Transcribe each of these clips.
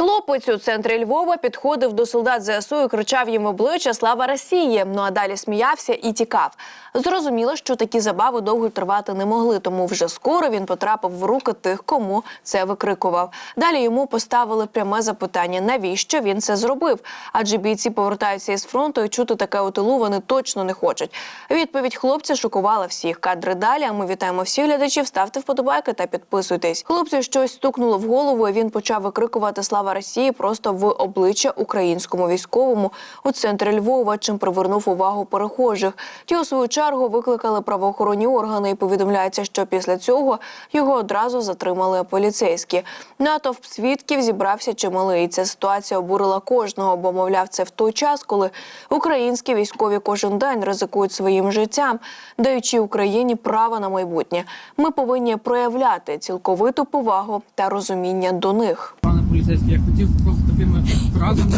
Хлопець у центрі Львова підходив до солдат ЗСУ і кричав їм обличчя Слава Росії. Ну а далі сміявся і тікав. Зрозуміло, що такі забави довго тривати не могли, тому вже скоро він потрапив в руки тих, кому це викрикував. Далі йому поставили пряме запитання, навіщо він це зробив? Адже бійці повертаються із фронту і чути таке у тилу вони точно не хочуть. Відповідь хлопця шокувала всіх. Кадри далі. А ми вітаємо всіх глядачів. Ставте вподобайки та підписуйтесь. Хлопцю щось стукнуло в голову. і Він почав викрикувати Слава Росії просто в обличчя українському військовому у центрі Львова, чим привернув увагу перехожих. Ті у свою чергу викликали правоохоронні органи і повідомляється, що після цього його одразу затримали поліцейські. Натовп свідків зібрався чималий. Ця ситуація обурила кожного, бо мовляв, це в той час, коли українські військові кожен день ризикують своїм життям, даючи Україні право на майбутнє. Ми повинні проявляти цілковиту повагу та розуміння до них. Поліцейський, я хотів просто такими фразами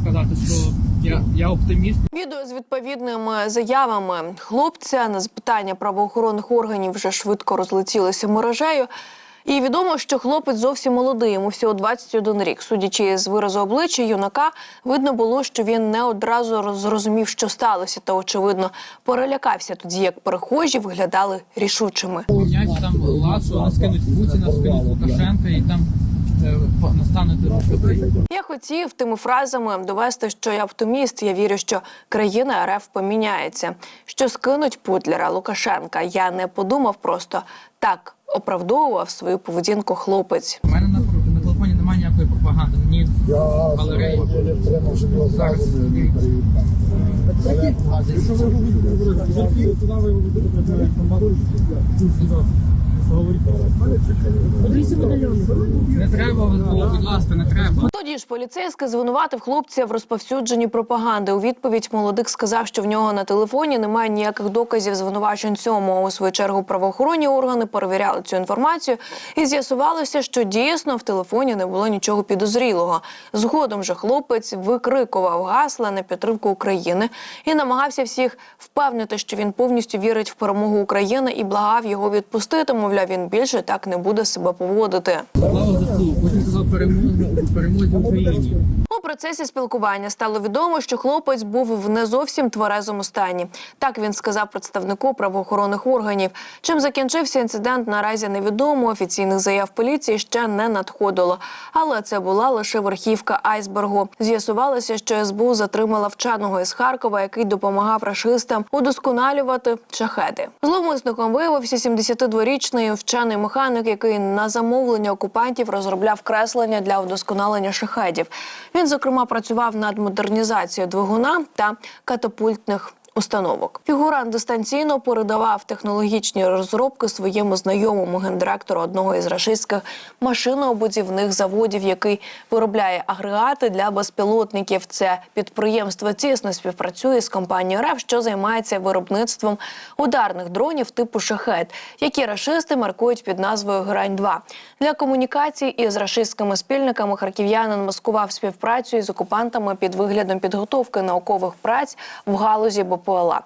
сказати, що я, я оптиміст. Відео з відповідними заявами хлопця на запитання правоохоронних органів вже швидко розлетілося мережею. І відомо, що хлопець зовсім молодий, йому всього 21 рік. Судячи з виразу обличчя юнака, видно було, що він не одразу зрозумів, що сталося, та очевидно перелякався тоді, як перехожі виглядали рішучими. Там ласу, скинуть Путіна, скинуть Лукашенка і там е, по- настане дорогий. Я хотів тими фразами довести, що я оптиміст. Я вірю, що країна РФ поміняється, що скинуть Путлера Лукашенка. Я не подумав просто так. Оправдовував свою поведінку хлопець. У мене на, на телефоні немає ніякої пропаганди. Ні галереї. Зараз. Якщо ви говорите, туди ви будете інформацію, Не треба, будь ласка, не треба. Тоді ж поліцейський звинуватив хлопця в розповсюдженні пропаганди. У відповідь молодик сказав, що в нього на телефоні немає ніяких доказів звинувачень цьому. У свою чергу правоохоронні органи перевіряли цю інформацію і з'ясувалося, що дійсно в телефоні не було нічого підозрілого. Згодом же хлопець викрикував гасла на підтримку України і намагався всіх впевнити, що він повністю вірить в перемогу України і благав його відпустити. Мовляв, він більше так не буде себе поводити. Перемогу, перемозі Україні. У процесі спілкування стало відомо, що хлопець був в не зовсім тверезому стані. Так він сказав представнику правоохоронних органів. Чим закінчився інцидент, наразі невідомо. Офіційних заяв поліції ще не надходило. Але це була лише верхівка айсбергу. З'ясувалося, що СБУ затримала вченого із Харкова, який допомагав рашистам удосконалювати шахеди. Зловмисником виявився 72-річний вчений механік, який на замовлення окупантів розробляв креслення для удосконалення шахедів. Він, зокрема, працював над модернізацією двигуна та катапультних. Установок фігурант дистанційно передавав технологічні розробки своєму знайомому гендиректору одного із рашистських машинообудівних заводів, який виробляє агрегати для безпілотників. Це підприємство тісно співпрацює з компанією РФ, що займається виробництвом ударних дронів типу шахет, які рашисти маркують під назвою Грань 2 Для комунікації із рашистськими спільниками харків'янин маскував співпрацю із окупантами під виглядом підготовки наукових праць в галузі БПЛА.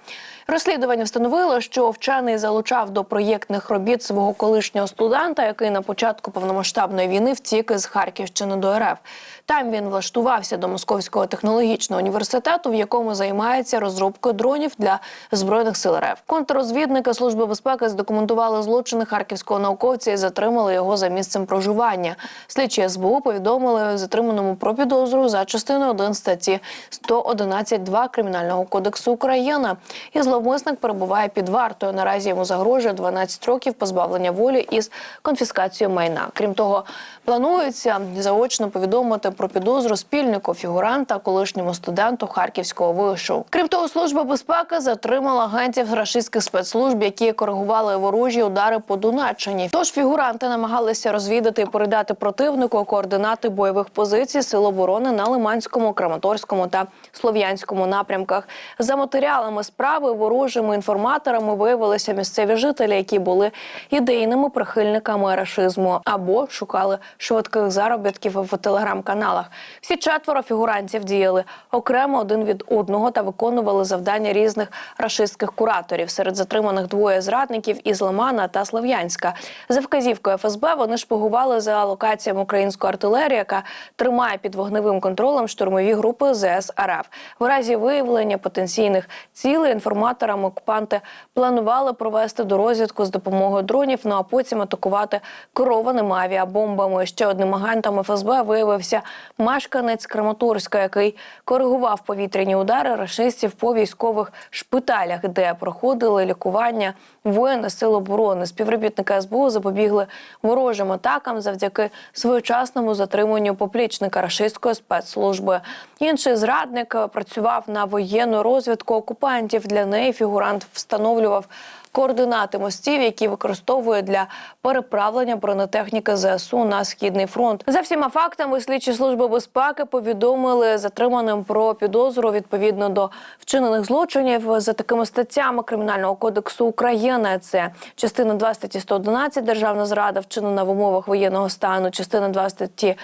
Розслідування встановило, що вчений залучав до проєктних робіт свого колишнього студента, який на початку повномасштабної війни втік із Харківщини до РФ. Там він влаштувався до Московського технологічного університету, в якому займається розробкою дронів для збройних сил РФ. Контррозвідники служби безпеки здокументували злочини харківського науковця і затримали його за місцем проживання. Слідчі СБУ повідомили затриманому про підозру за частиною 1 статті 111.2 Кримінального кодексу України. І зловмисник перебуває під вартою. Наразі йому загрожує 12 років позбавлення волі із конфіскацією майна. Крім того, планується заочно повідомити про підозру спільнику фігуранта, колишньому студенту харківського вишу. Крім того, служба безпеки затримала агентів рашистських спецслужб, які коригували ворожі удари по Донеччині. Тож фігуранти намагалися розвідати і передати противнику координати бойових позицій сил оборони на Лиманському, Краматорському та Слов'янському напрямках. За матеріалами справи ворожими інформаторами виявилися місцеві жителі, які були ідейними прихильниками рашизму або шукали швидких заробітків в телеграм-каналах. Всі четверо фігурантів діяли окремо один від одного та виконували завдання різних рашистських кураторів. Серед затриманих двоє зрадників із Лимана та Слов'янська. За вказівкою ФСБ вони шпигували за локаціями української артилерії, яка тримає під вогневим контролем штурмові групи ЗС РФ. В разі виявлення потенційних цілей інформаторам окупанти планували провести до розвідку з допомогою дронів, ну а потім атакувати керованими авіабомбами. Ще одним агентом ФСБ виявився мешканець Краматорська, який коригував повітряні удари рашистів по військових шпиталях, де проходили лікування воїни сил оборони. Співробітники СБУ запобігли ворожим атакам завдяки своєчасному затриманню поплічника рашистської спецслужби. Інший зрадник е, працював на воєнну розвідку окупантів. Для неї фігурант встановлював координати мостів, які використовує для переправлення бронетехніки ЗСУ на східний фронт. За всіма фактами слідчі служби безпеки повідомили затриманим про підозру відповідно до вчинених злочинів за такими статтями Кримінального кодексу України. Це частина 2 статті 111 державна зрада, вчинена в умовах воєнного стану, частина 2 статті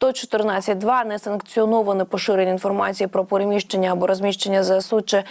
114.2 несанкціоноване поширення інформації про переміщення або розміщення ЗСУ чи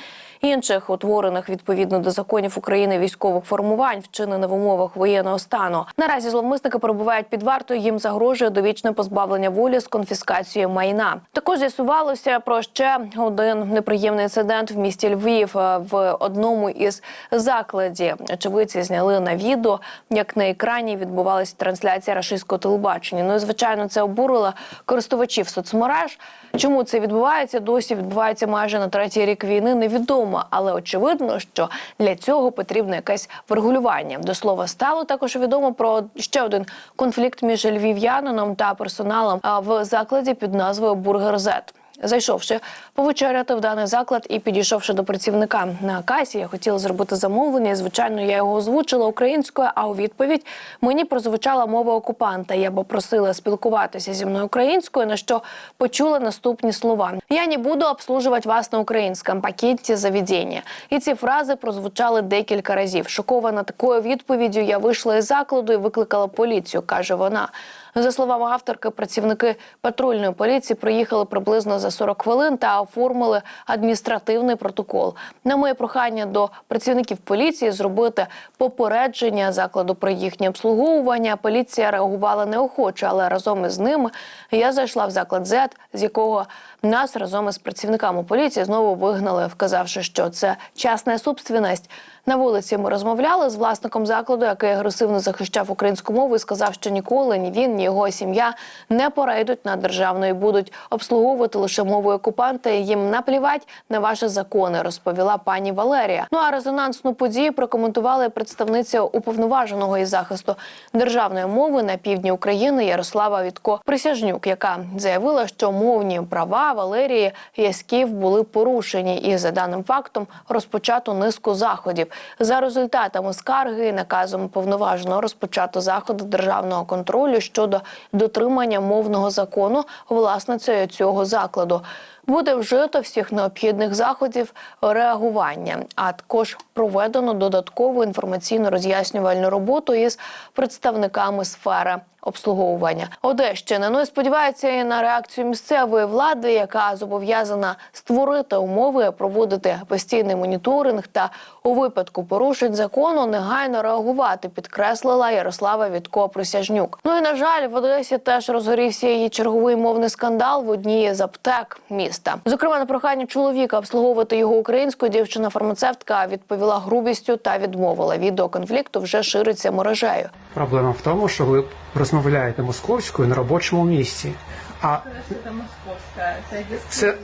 інших утворених відповідно до законів України військових формувань, вчинене в умовах воєнного стану. Наразі зловмисники перебувають під вартою. Їм загрожує довічне позбавлення волі з конфіскацією майна. Також з'ясувалося про ще один неприємний інцидент в місті Львів е, в одному із закладів. Очевидці зняли на відео, як на екрані відбувалася трансляція рашистського телебачення. Ну і звичайно, це обурило користувачів соцмереж. Чому це відбувається? Досі відбувається майже на третій рік війни. Невідомо, але очевидно, що для цього потрібно якесь врегулювання. До слова стало також відомо про ще один конфлікт між львів'янином та персоналом в закладі під назвою Бургер Зет. Зайшовши повечеряти в даний заклад і підійшовши до працівника на касі, я хотіла зробити замовлення. Звичайно, я його озвучила українською. А у відповідь мені прозвучала мова окупанта. Я попросила спілкуватися зі мною українською, на що почула наступні слова: Я не буду обслужувати вас на українському пакеті заведення. І ці фрази прозвучали декілька разів. Шокована такою відповіддю, я вийшла із закладу і викликала поліцію, каже вона. За словами авторки, працівники патрульної поліції приїхали приблизно за 40 хвилин та оформили адміністративний протокол. На моє прохання до працівників поліції зробити попередження закладу про їхнє обслуговування. Поліція реагувала неохоче, але разом із ними я зайшла в заклад Z, з якого нас разом із працівниками поліції знову вигнали, вказавши, що це частна собственність. На вулиці ми розмовляли з власником закладу, який агресивно захищав українську мову і сказав, що ніколи ні він, ні його сім'я не перейдуть на державну і будуть обслуговувати лише мовою окупанта. І їм наплівать на ваші закони, розповіла пані Валерія. Ну а резонансну подію прокоментувала і представниця уповноваженого із захисту державної мови на півдні України Ярослава Вітко Присяжнюк, яка заявила, що мовні права Валерії Яськів були порушені, і за даним фактом розпочато низку заходів. За результатами скарги наказом повноваженого розпочато заходи державного контролю щодо дотримання мовного закону власницею цього закладу. Буде вжито всіх необхідних заходів реагування, а також проведено додаткову інформаційно роз'яснювальну роботу із представниками сфери обслуговування. Одещина ну і сподівається і на реакцію місцевої влади, яка зобов'язана створити умови, проводити постійний моніторинг та у випадку порушень закону негайно реагувати. Підкреслила Ярослава Вітко Присяжнюк. Ну і на жаль, в Одесі теж розгорівся її черговий мовний скандал в одній з аптек міста. Зокрема, на прохання чоловіка обслуговувати його українською дівчина-фармацевтка відповіла грубістю та відмовила. Відео конфлікту вже шириться мережею. Проблема в тому, що ви розмовляєте московською на робочому місці. А Це московська, це це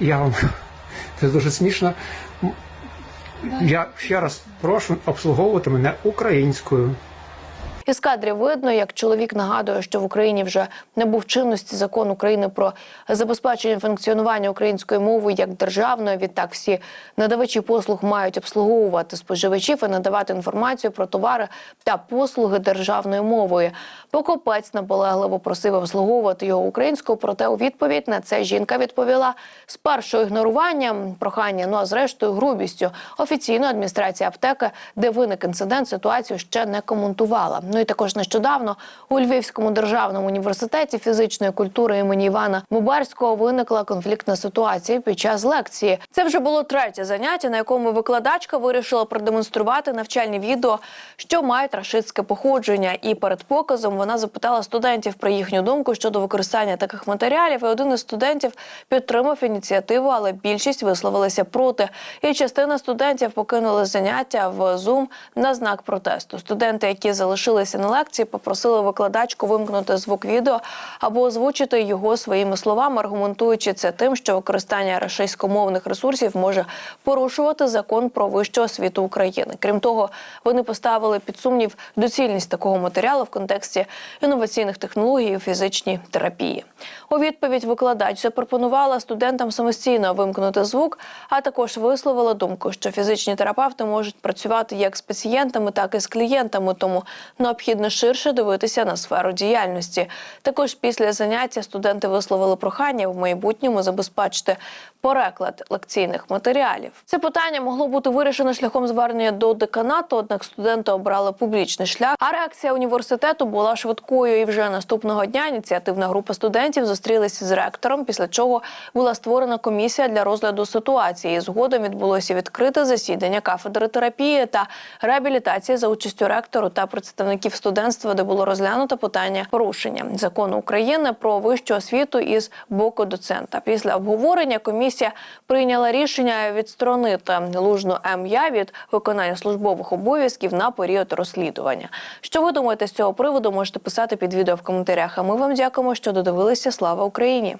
я вам це дуже смішно. Я ще раз прошу обслуговувати мене українською. Із кадрів видно, як чоловік нагадує, що в Україні вже не був чинності закон України про забезпечення функціонування української мови як державної. Відтак всі надавачі послуг мають обслуговувати споживачів і надавати інформацію про товари та послуги державною мовою. Покупець наполегливо просив обслуговувати його українською, проте у відповідь на це жінка відповіла спершу ігноруванням прохання, ну а зрештою грубістю. Офіційно адміністрація аптеки, де виник інцидент, ситуацію ще не коментувала. Ну і також нещодавно у Львівському державному університеті фізичної культури імені Івана Мубарського виникла конфліктна ситуація під час лекції. Це вже було третє заняття, на якому викладачка вирішила продемонструвати навчальні відео, що мають рашистське походження. І перед показом вона запитала студентів про їхню думку щодо використання таких матеріалів. І один із студентів підтримав ініціативу, але більшість висловилися проти. І частина студентів покинули заняття в Zoom на знак протесту. Студенти, які залишилися на лекції, попросили викладачку вимкнути звук відео або озвучити його своїми словами, аргументуючи це тим, що використання рашистськомовних ресурсів може порушувати закон про вищу освіту України. Крім того, вони поставили під сумнів доцільність такого матеріалу в контексті інноваційних технологій у фізичній терапії. У відповідь викладач запропонувала студентам самостійно вимкнути звук, а також висловила думку, що фізичні терапевти можуть працювати як з пацієнтами, так і з клієнтами, тому необхідно ширше дивитися на сферу діяльності. Також після заняття студенти висловили прохання в майбутньому забезпечити переклад лекційних матеріалів. Це питання могло бути вирішено шляхом звернення до деканату, однак студенти обрали публічний шлях. А реакція університету була швидкою. І вже наступного дня ініціативна група студентів зустрілися з ректором. Після чого була створена комісія для розгляду ситуації. Згодом відбулося відкрите засідання кафедри терапії та реабілітації за участю ректору та представників студентства, де було розглянуто питання порушення закону України про вищу освіту із боку доцента. Після обговорення комісія прийняла рішення відсторонити лужну М'Я від виконання службових обов'язків на період розслідування. Що ви думаєте з цього приводу? Можете писати під відео в коментарях. А ми вам дякуємо, що додивилися. Слава Україні!